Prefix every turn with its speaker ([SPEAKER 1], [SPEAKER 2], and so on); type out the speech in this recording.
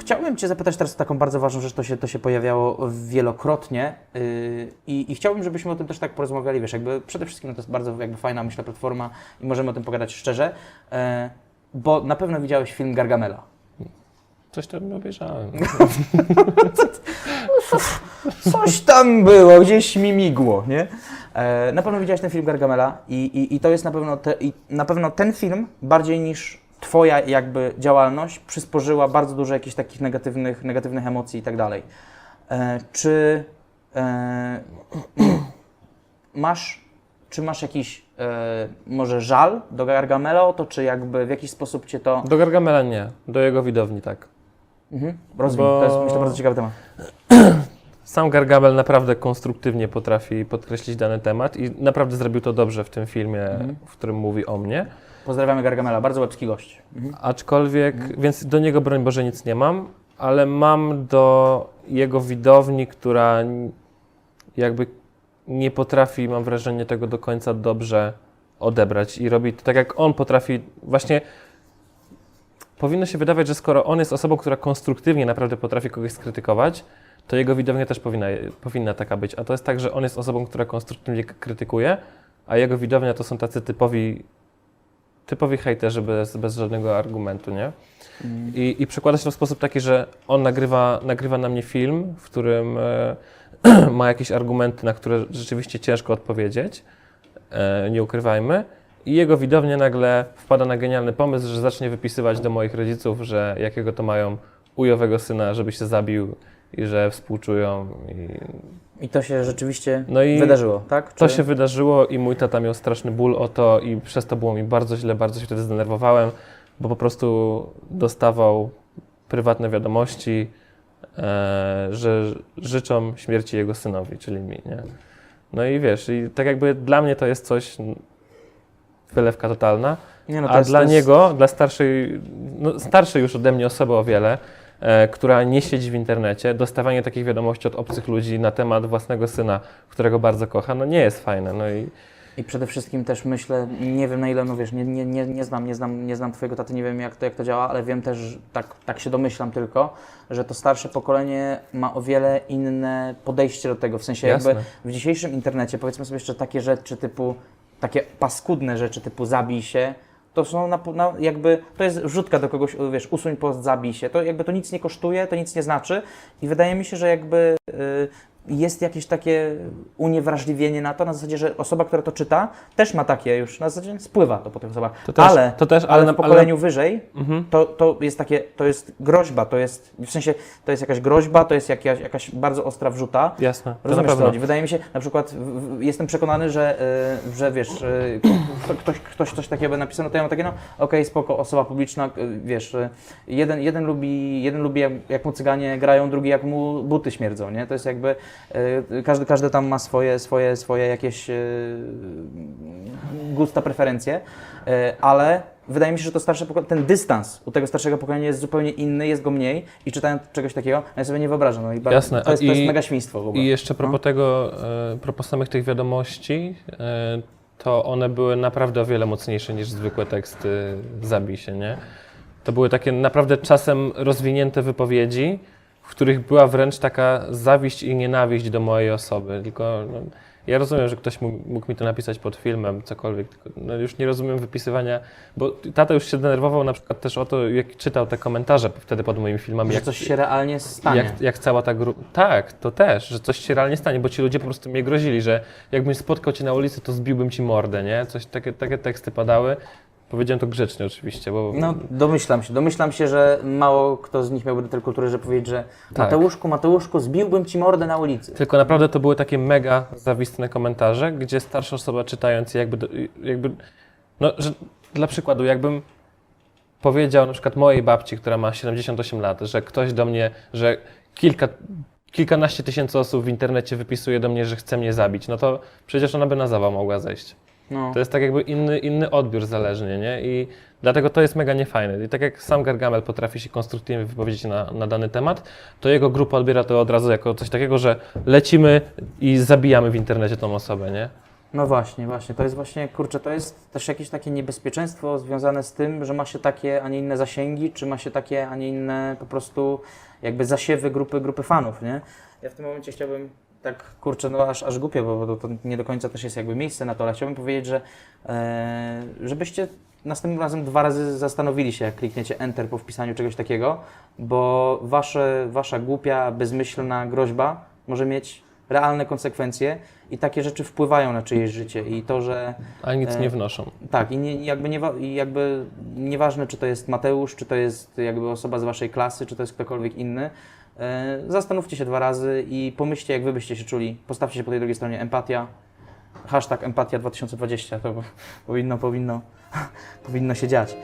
[SPEAKER 1] Chciałbym Cię zapytać teraz o taką bardzo ważną rzecz, to się, to się pojawiało wielokrotnie yy, i, i chciałbym, żebyśmy o tym też tak porozmawiali, wiesz, jakby przede wszystkim no to jest bardzo jakby fajna, myślę, platforma i możemy o tym pogadać szczerze, yy, bo na pewno widziałeś film Gargamela.
[SPEAKER 2] Coś tam obejrzałem.
[SPEAKER 1] Coś tam było, gdzieś mi migło, nie? E, na pewno widziałeś ten film Gargamela i, i, i to jest na pewno, te, na pewno ten film bardziej niż Twoja jakby działalność przysporzyła bardzo dużo jakichś takich negatywnych, negatywnych emocji i tak dalej. E, czy e, masz, czy masz jakiś e, może żal do Gargamela o to, czy jakby w jakiś sposób Cię to
[SPEAKER 2] Do Gargamela nie, do jego widowni tak.
[SPEAKER 1] mhm, rozwiń?
[SPEAKER 2] Bo-
[SPEAKER 1] To jest myślę bardzo ciekawy temat.
[SPEAKER 2] Sam Gargamel naprawdę konstruktywnie potrafi podkreślić dany temat i naprawdę zrobił to dobrze w tym filmie,
[SPEAKER 1] Mhm.
[SPEAKER 2] w którym mówi o mnie.
[SPEAKER 1] Pozdrawiamy Gargamela, bardzo łebski gość. Mhm.
[SPEAKER 2] Aczkolwiek, więc do niego broń Boże nic nie mam, ale mam do jego widowni, która jakby nie potrafi, mam wrażenie, tego do końca dobrze odebrać i robi to tak, jak on potrafi. Właśnie powinno się wydawać, że skoro on jest osobą, która konstruktywnie naprawdę potrafi kogoś skrytykować, to jego widownia też powinna, powinna taka być. A to jest tak, że on jest osobą, która konstruktywnie krytykuje, a jego widownia to są tacy typowi, typowi hejterzy bez, bez żadnego argumentu, nie?
[SPEAKER 1] Mm.
[SPEAKER 2] I, I przekłada się to w sposób taki, że on nagrywa, nagrywa na mnie film, w którym e, ma jakieś argumenty, na które rzeczywiście ciężko odpowiedzieć, e, nie ukrywajmy. I jego widownia nagle wpada na genialny pomysł, że zacznie wypisywać do moich rodziców, że jakiego to mają ujowego syna, żeby się zabił i że współczują. I
[SPEAKER 1] I to się rzeczywiście
[SPEAKER 2] No
[SPEAKER 1] wydarzyło, tak?
[SPEAKER 2] to
[SPEAKER 1] Czy-
[SPEAKER 2] się wydarzyło i mój tata miał straszny ból o to i przez to było mi bardzo źle, bardzo się wtedy zdenerwowałem, bo po prostu dostawał prywatne wiadomości, e, że życzą śmierci jego synowi, czyli mi, nie? No i wiesz, i tak jakby dla mnie to jest coś, wylewka totalna,
[SPEAKER 1] Nie, no to
[SPEAKER 2] a
[SPEAKER 1] jest-
[SPEAKER 2] dla
[SPEAKER 1] to jest-
[SPEAKER 2] niego, dla starszej, no starszej już ode mnie osoby o wiele, która nie siedzi w internecie, dostawanie takich wiadomości od obcych ludzi na temat własnego syna, którego bardzo kocha, no nie jest fajne. No i
[SPEAKER 1] I przede wszystkim też myślę, nie wiem na ile, no wiesz, nie, nie, nie, nie znam, nie znam, nie znam Twojego taty, nie wiem jak to, jak to działa, ale wiem też, tak, tak się domyślam tylko, że to starsze pokolenie ma o wiele inne podejście do tego, w sensie
[SPEAKER 2] Jasne.
[SPEAKER 1] jakby w dzisiejszym internecie, powiedzmy sobie jeszcze takie rzeczy typu, takie paskudne rzeczy typu zabij się, to są na, na, jakby, to jest wrzutka do kogoś, wiesz, usuń post, zabij się, to jakby to nic nie kosztuje, to nic nie znaczy i wydaje mi się, że jakby y, jest jakieś takie uniewrażliwienie na to, na zasadzie, że osoba, która to czyta, też ma takie już, na zasadzie spływa to po tych osobach,
[SPEAKER 2] to też,
[SPEAKER 1] ale,
[SPEAKER 2] to też,
[SPEAKER 1] ale,
[SPEAKER 2] ale,
[SPEAKER 1] w
[SPEAKER 2] na-
[SPEAKER 1] pokoleniu wyżej
[SPEAKER 2] Mhm.
[SPEAKER 1] to, to jest takie, to jest groźba, to jest, w sensie, to jest jakaś groźba, to jest jakaś, jakaś bardzo ostra wrzuta,
[SPEAKER 2] Jasne, to na
[SPEAKER 1] Rozumiesz,
[SPEAKER 2] pewno.
[SPEAKER 1] Wydaje mi się, na przykład, w, w, jestem przekonany, że, y, że wiesz, y, kto, ktoś, ktoś coś takiego by napisał, no to ja mam takie, no okej, spoko, osoba publiczna, y, wiesz, jeden, jeden lubi, jeden lubi jak, jak mu cyganie grają, drugi jak mu buty śmierdzą, nie? To jest jakby, każdy, każdy tam ma swoje, swoje, swoje jakieś y, gusta, preferencje, y, ale wydaje mi się, że to starsze pokolenie, ten dystans u tego starszego pokolenia jest zupełnie inny, jest go mniej i czytając czegoś takiego, no ja sobie nie wyobrażam, no i bardzo,
[SPEAKER 2] Jasne,
[SPEAKER 1] to jest, to jest
[SPEAKER 2] i-
[SPEAKER 1] mega świństwo w ogóle.
[SPEAKER 2] I jeszcze propos
[SPEAKER 1] No.
[SPEAKER 2] tego, e, propos samych tych wiadomości, e, to one były naprawdę o wiele mocniejsze niż zwykłe teksty zabij się, nie? To były takie naprawdę czasem rozwinięte wypowiedzi, w których była wręcz taka zawiść i nienawiść do mojej osoby. Tylko no, ja rozumiem, że ktoś mógł, mógł mi to napisać pod filmem, cokolwiek, tylko no, już nie rozumiem wypisywania, bo tata już się denerwował na przykład też o to, jak czytał te komentarze wtedy pod moimi filmami.
[SPEAKER 1] Że
[SPEAKER 2] jak,
[SPEAKER 1] coś się realnie stanie.
[SPEAKER 2] jak, jak cała ta grupa. Tak, to też, że coś się realnie stanie, bo ci ludzie po prostu mnie grozili, że jakbym spotkał cię na ulicy, to zbiłbym ci mordę, nie? Coś takie, takie teksty padały. Powiedziałem to grzecznie oczywiście, bo.
[SPEAKER 1] No, domyślam się. Domyślam się, że mało kto z nich miałby do tej kultury, że powiedzieć, że
[SPEAKER 2] Tak.
[SPEAKER 1] Mateuszku, Mateuszku, zbiłbym ci mordę na ulicy.
[SPEAKER 2] Tylko naprawdę to były takie mega zawistne komentarze, gdzie starsza osoba czytając jakby, jakby no, że dla przykładu, jakbym powiedział na przykład mojej babci, która ma 78 lat, że ktoś do mnie, że kilka, kilkanaście tysięcy osób w internecie wypisuje do mnie, że chce mnie zabić, no to przecież ona by na zawał mogła zejść.
[SPEAKER 1] No.
[SPEAKER 2] To jest tak jakby inny, inny odbiór zależnie, nie? I dlatego to jest mega niefajne. I tak jak sam Gargamel potrafi się konstruktywnie wypowiedzieć na, na dany temat, to jego grupa odbiera to od razu jako coś takiego, że lecimy i zabijamy w internecie tą osobę, nie?
[SPEAKER 1] No właśnie, właśnie. To jest właśnie, kurczę, to jest też jakieś takie niebezpieczeństwo związane z tym, że ma się takie, a nie inne zasięgi, czy ma się takie, a nie inne po prostu jakby zasiewy grupy, grupy fanów, nie? Ja w tym momencie chciałbym tak, kurczę, no aż, aż głupio, bo to, to nie do końca też jest jakby miejsce na to, ale chciałbym powiedzieć, że e, żebyście następnym razem dwa razy zastanowili się, jak klikniecie Enter po wpisaniu czegoś takiego, bo wasze, wasza głupia, bezmyślna groźba może mieć realne konsekwencje i takie rzeczy wpływają na czyjeś życie i to, że
[SPEAKER 2] A nic
[SPEAKER 1] E,
[SPEAKER 2] nie wnoszą.
[SPEAKER 1] tak, i nie, jakby, nie, jakby nieważne, czy to jest Mateusz, czy to jest jakby osoba z waszej klasy, czy to jest ktokolwiek inny, e, zastanówcie się dwa razy i pomyślcie, jak wy byście się czuli. Postawcie się po tej drugiej stronie empatia. Hashtag empatia 2020 to powinno, powinno, powinno się dziać.